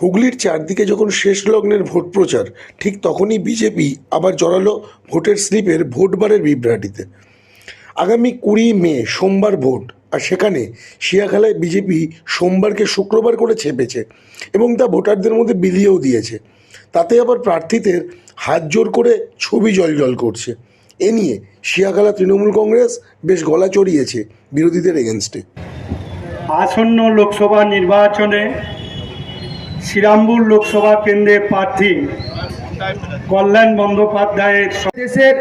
হুগলির চারদিকে যখন শেষ লগ্নের ভোট প্রচার, ঠিক তখনই বিজেপি আবার জড়ালো ভোটের স্লিপের ভোটবারের বিভ্রাটিতে। আগামী কুড়ি মে সোমবার ভোট, আর সেখানে শিয়াখালায় বিজেপি সোমবারকে শুক্রবার করে ছেপেছে এবং তা ভোটারদের মধ্যে বিলিয়েও দিয়েছে। তাতে আবার প্রার্থীদের হাত জোর করে ছবি জল করছে। এ নিয়ে শিয়াখালা তৃণমূল কংগ্রেস বেশ গলা চড়িয়েছে বিরোধীদের এগেনস্টে। আসন্ন লোকসভা নির্বাচনে শ্রীরামপুর লোকসভা কেন্দ্রের প্রার্থী কল্যাণ বন্দ্যোপাধ্যায়ের দেশের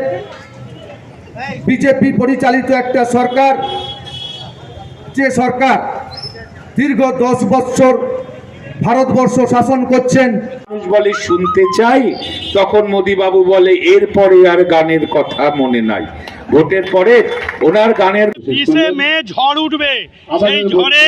বিজেপি পরিচালিত একটা সরকার যে সরকার দীর্ঘ দশ বৎসর ভারতবর্ষ শাসন করছেন। মানুষ বলে শুনতে চাই তখন মোদিবাবু বলে এরপরে আর গানের কথা মনে নাই। ভোটের পরে ওনার গানের বিশে মে ঝড় উঠবে। সেই ঝড়ে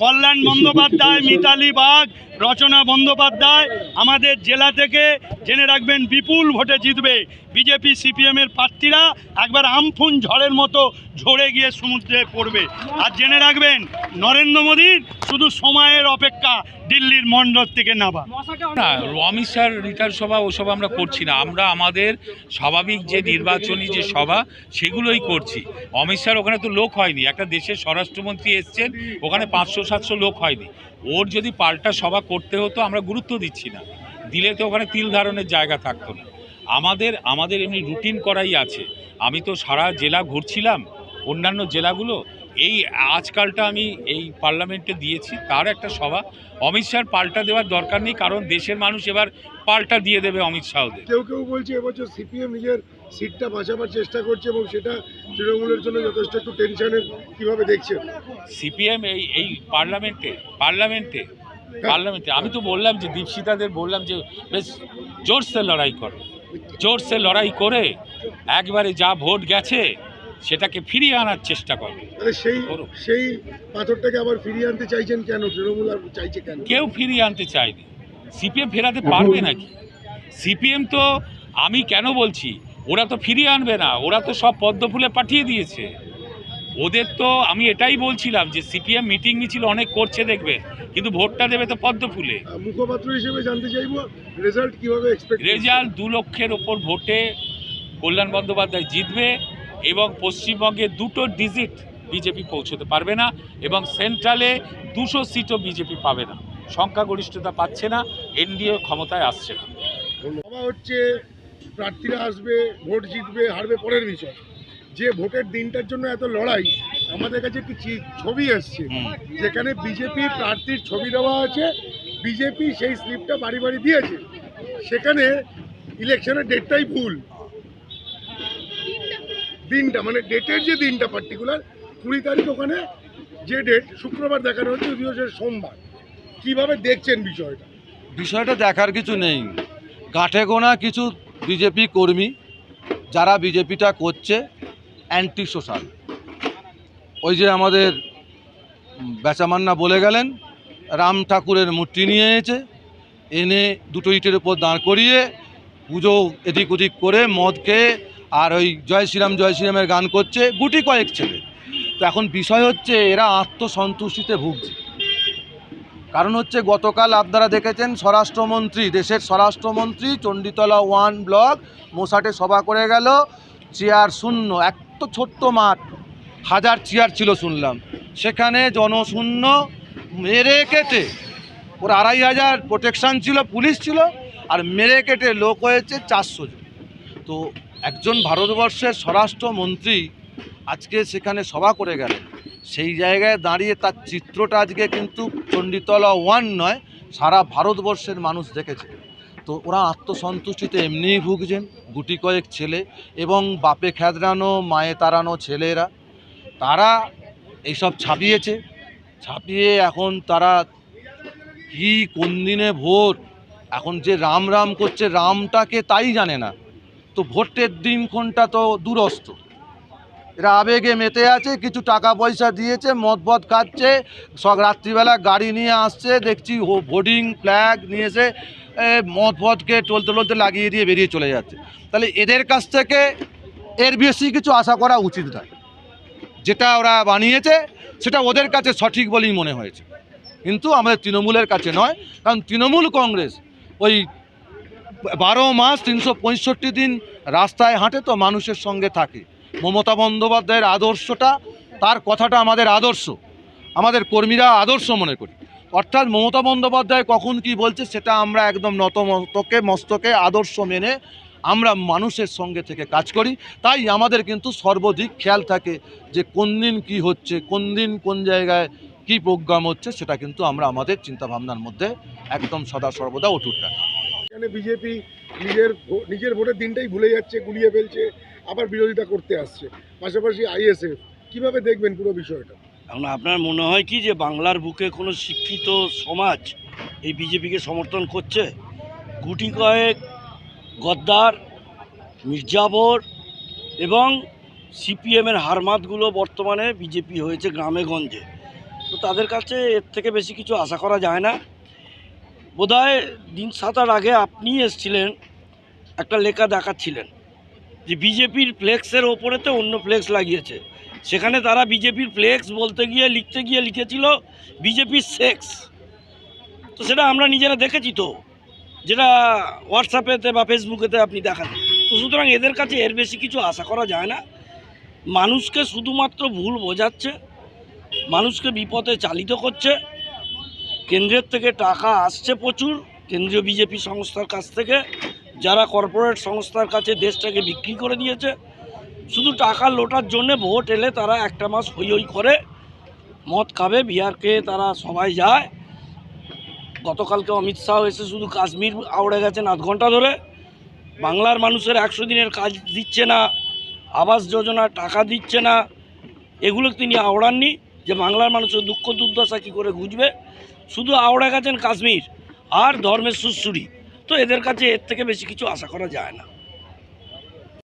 কল্যাণ বন্দ্যোপাধ্যায় মিতালি বাগ রচনা বন্দ্যোপাধ্যায় আমাদের জেলা থেকে জেনে রাখবেন বিপুল ভোটে জিতবে। বিজেপি সিপিএম এর প্রার্থীরা একবার আমফুন ঝড়ের মতো ঝরে গিয়ে সমুদ্রে পড়বে। আর জেনে রাখবেন নরেন্দ্র মোদীর শুধু সময়ের অপেক্ষা দিল্লির মণ্ডপ থেকে নাবা না অমিত শাহ রিটার্ন সভা ওসব আমরা করছি না। আমরা আমাদের স্বাভাবিক যে নির্বাচনী যে সভা সেগুলোই করছি। অমিত শাহর ওখানে তো লোক হয়নি। একটা দেশের স্বরাষ্ট্রমন্ত্রী এসছেন, ওখানে পাঁচশো, সাতশো লোক হয়নি। ওর যদি পাল্টা সভা করতে হতো, আমরা গুরুত্ব দিচ্ছি না। দিলে তো ওখানে তিল ধারণের জায়গা থাকতো না। আমাদের আমাদের এমনি রুটিন করাই আছে। আমি তো সারা জেলা ঘুরছিলাম, অন্যান্য জেলাগুলো। এই আজকালটা আমি এই পার্লামেন্টে দিয়েছি, তার একটা সভা। অমিত শাহর পাল্টা দেওয়ার দরকার নেই, কারণ দেশের মানুষ এবার পাল্টা দিয়ে দেবে অমিত শাহদের। কেউ কেউ বলছে এবছর সিপিএম নিজের সিটটা বাঁচাবার চেষ্টা করছে এবং সেটা তৃণমূলের জন্য যথেষ্ট একটু টেনশনের কীভাবে দেখছেন সিপিএম এই এই পার্লামেন্টে পার্লামেন্টে পার্লামেন্টে। আমি তো বললাম যে দীপশিতাদের বললাম যে বেশ জোরসে লড়াই করো। জোরসে লড়াই করে একবারে যা ভোট গেছে সেটাকে ফিরিয়ে আনার চেষ্টা করো। তাহলে সেই সেই পাথরটাকে আবার ফিরিয়ে আনতে চাইছেন কেন? তৃণমূল আর চাইছে কেন? কেউ ফিরিয়ে আনতে চায়নি। সিপিএম ফেরাতে পারবে নাকি? সিপিএম তো আমি কেন বলছি? ওরা তো ফিরিয়ে আনবে না ওরা তো সব পদ্ম ফুলে পাঠিয়ে দিয়েছে। ওদের তো আমি এটাই বলছিলাম যে সিপিএম মিটিং মিছিল অনেক করছে দেখবে কিন্তু ভোটটা দেবে তো পদ্ম ফুলে। মুখপাত্র হিসেবে জানতে চাইব রেজাল্ট কীভাবে রেজাল্ট দু লক্ষের ওপর ভোটে কল্যাণ বন্দ্যোপাধ্যায় জিতবে এবং পশ্চিমবঙ্গে দুটো ডিজিট বিজেপি পৌঁছতে পারবে না এবং সেন্ট্রালে দুশো সিটও বিজেপি পাবে না। সংখ্যাগরিষ্ঠতা পাচ্ছে না এনডিএ ক্ষমতায় আসছে না। হচ্ছে প্রার্থীরা আসবে ভোট জিতবে হারবে পরের বিষয় যে ভোটের দিনটার জন্য এত লড়াই আমাদের কাছে একটি চি- ছবি এসছে। যেখানে বিজেপি প্রার্থীর ছবি দেওয়া আছে বিজেপি সেই স্লিপটা বাড়ি বাড়ি দিয়েছে। সেখানে ইলেকশনের ডেটটাই ভুল। দিনটা মানে ডেটের যে দিনটা পার্টিকুলার কুড়ি তারিখ ওখানে যে ডেট শুক্রবার দেখানো হচ্ছে যদিও সে সোমবার। কীভাবে দেখছেন বিষয়টা? বিষয়টা দেখার কিছু নেই। গাঁঠে গোনা কিছু বিজেপি কর্মী যারা বিজেপিটা করছে অ্যান্টি সোশ্যাল ওই যে আমাদের বেচামান্না বলে গেলেন, রাম ঠাকুরের মূর্তি নিয়ে এসেছে এনে দুটো ইটের উপর দাঁড় করিয়ে পুজো এদিক ওদিক করে মদ খেয়ে আর ওই জয় শ্রীরাম, জয় শ্রীরামের গান করছে গুটি কয়েক ছেলে। তো এখন বিষয় হচ্ছে এরা আত্মসন্তুষ্টিতে ভুগছে। কারণ হচ্ছে গতকাল আপনারা দেখেছেন স্বরাষ্ট্রমন্ত্রী, দেশের স্বরাষ্ট্রমন্ত্রী চণ্ডীতলা ওয়ান ব্লক মোসাটে সভা করে গেল, চেয়ার শূন্য এত ছোট্ট মাঠ, হাজার চেয়ার ছিল শুনলাম। সেখানে জনশূন্য মেরে কেটে, ওর আড়াই হাজার প্রোটেকশান ছিল, পুলিশ ছিল, আর মেরে কেটে লোক হয়েছে চারশো জন। তো একজন ভারতবর্ষের স্বরাষ্ট্রমন্ত্রী আজকে সেখানে সভা করে গেলেন। সেই জায়গায় দাঁড়িয়ে তার চিত্রটা আজকে কিন্তু চণ্ডীতলা ওয়ান নয়, সারা ভারতবর্ষের মানুষ দেখেছে। তো ওরা আত্মসন্তুষ্টিতে এমনিই ভুগছেন, গুটি কয়েক ছেলে এবং বাপে খেদরানো মায়ে তাড়ানো ছেলেরা। তারা এইসব ছাপিয়েছে। ছাপিয়ে এখন তারা কি, কোন দিনে ভোট? এখন যে রাম রাম করছে, রামটাকে তাই জানে না। তো ভোটের দিনক্ষণটা তো দূরস্থ এরা আবেগে মেতে আছে, কিছু টাকা পয়সা দিয়েছে, মদ ফদ খাচ্ছে, সব রাত্রিবেলা গাড়ি নিয়ে আসছে, দেখছি হোর্ডিং ফ্ল্যাগ নিয়ে এসে মদ ফদকে টলতে টলতে লাগিয়ে দিয়ে বেরিয়ে চলে যাচ্ছে। তাহলে এদের কাছ থেকে এর বেশি কিছু আশা করা উচিত নয়। যেটা ওরা বানিয়েছে, সেটা ওদের কাছে সঠিক বলেই মনে হয়েছে। কিন্তু আমাদের তৃণমূলের কাছে নয়, কারণ তৃণমূল কংগ্রেস ওই বারো মাস তিনশো পঁয়ষট্টি দিন রাস্তায় হাঁটে তো মানুষের সঙ্গে থাকে। মমতা বন্দ্যোপাধ্যায়ের আদর্শটা, তার কথাটা আমাদের আদর্শ। আমাদের কর্মীরা আদর্শ মনে করি। অর্থাৎ মমতা বন্দ্যোপাধ্যায় কখন কি বলছে, সেটা আমরা একদম নতমস্তকে, মস্তকে আদর্শ মেনে আমরা মানুষের সঙ্গে থেকে কাজ করি। তাই আমাদের কিন্তু সর্বদিক খেয়াল থাকে যে কোন দিন কী হচ্ছে, কোন দিন কোন জায়গায় কী প্রোগ্রাম হচ্ছে, সেটা কিন্তু আমরা আমাদের চিন্তাভাবনার মধ্যে একদম সদা সর্বদা অটুট রাখি। বিজেপি নিজের নিজের ভোটের দিনটাই ভুলে যাচ্ছে, গুলিয়ে ফেলছে। আবার বিরোধিতা করতে আসছে, পাশাপাশি আইএসএফ। কীভাবে দেখবেন পুরো বিষয়টা? এখন আপনার মনে হয় কি যে বাংলার বুকে কোনো শিক্ষিত সমাজ এই বিজেপিকে সমর্থন করছে? গুটি কয়েক, গদ্দার মির্জাবর এবং সিপিএমের হারমাতগুলো বর্তমানে বিজেপি হয়েছে গ্রামে গঞ্জে। তো তাদের কাছে এর থেকে বেশি কিছু আশা করা যায় না। বোধহয় দিন সাতার আগে আপনি এসছিলেন, একটা লেখা দেখাচ্ছিলেন। যে বিজেপির ফ্লেক্সের ওপরে তো অন্য ফ্লেক্স লাগিয়েছে। সেখানে তারা বিজেপির ফ্লেক্স বলতে গিয়ে লিখতে গিয়ে লিখেছিল বিজেপির সেক্স। তো সেটা আমরা নিজেরা দেখেছি তো, যেটা হোয়াটসঅ্যাপেতে বা ফেসবুকেতে আপনি দেখান। তো সুতরাং এদের কাছে এর বেশি কিছু আশা করা যায় না। মানুষকে শুধুমাত্র ভুল বোঝাচ্ছে, মানুষকে বিপথে চালিত করছে। কেন্দ্রের থেকে টাকা আসছে প্রচুর, কেন্দ্রীয় বিজেপি সংস্থার কাছ থেকে। যারা কর্পোরেট সংস্থার কাছে দেশটাকে বিক্রি করে দিয়েছে, শুধু টাকা লোটার জন্যে ভোট এলে তারা একটা মাস হই হই করে মদ খাবে বিহারকে তারা সবাই যায়। গতকালকে অমিত শাহ এসে শুধু কাশ্মীর আউড়ে গেছেন আধ ঘণ্টা ধরে। বাংলার মানুষের একশো দিনের কাজ দিচ্ছে না, আবাস যোজনা টাকা দিচ্ছে না। এগুলো তিনি আওড়াননি যে বাংলার মানুষের দুঃখ দুর্দশা কী করে বুঝবে শুধু আওড়ে গেছেন কাশ্মীর, আর ধর্মের সুশ্রুরি তো এদের কাছে এর থেকে বেশি কিছু আশা করা যায় না।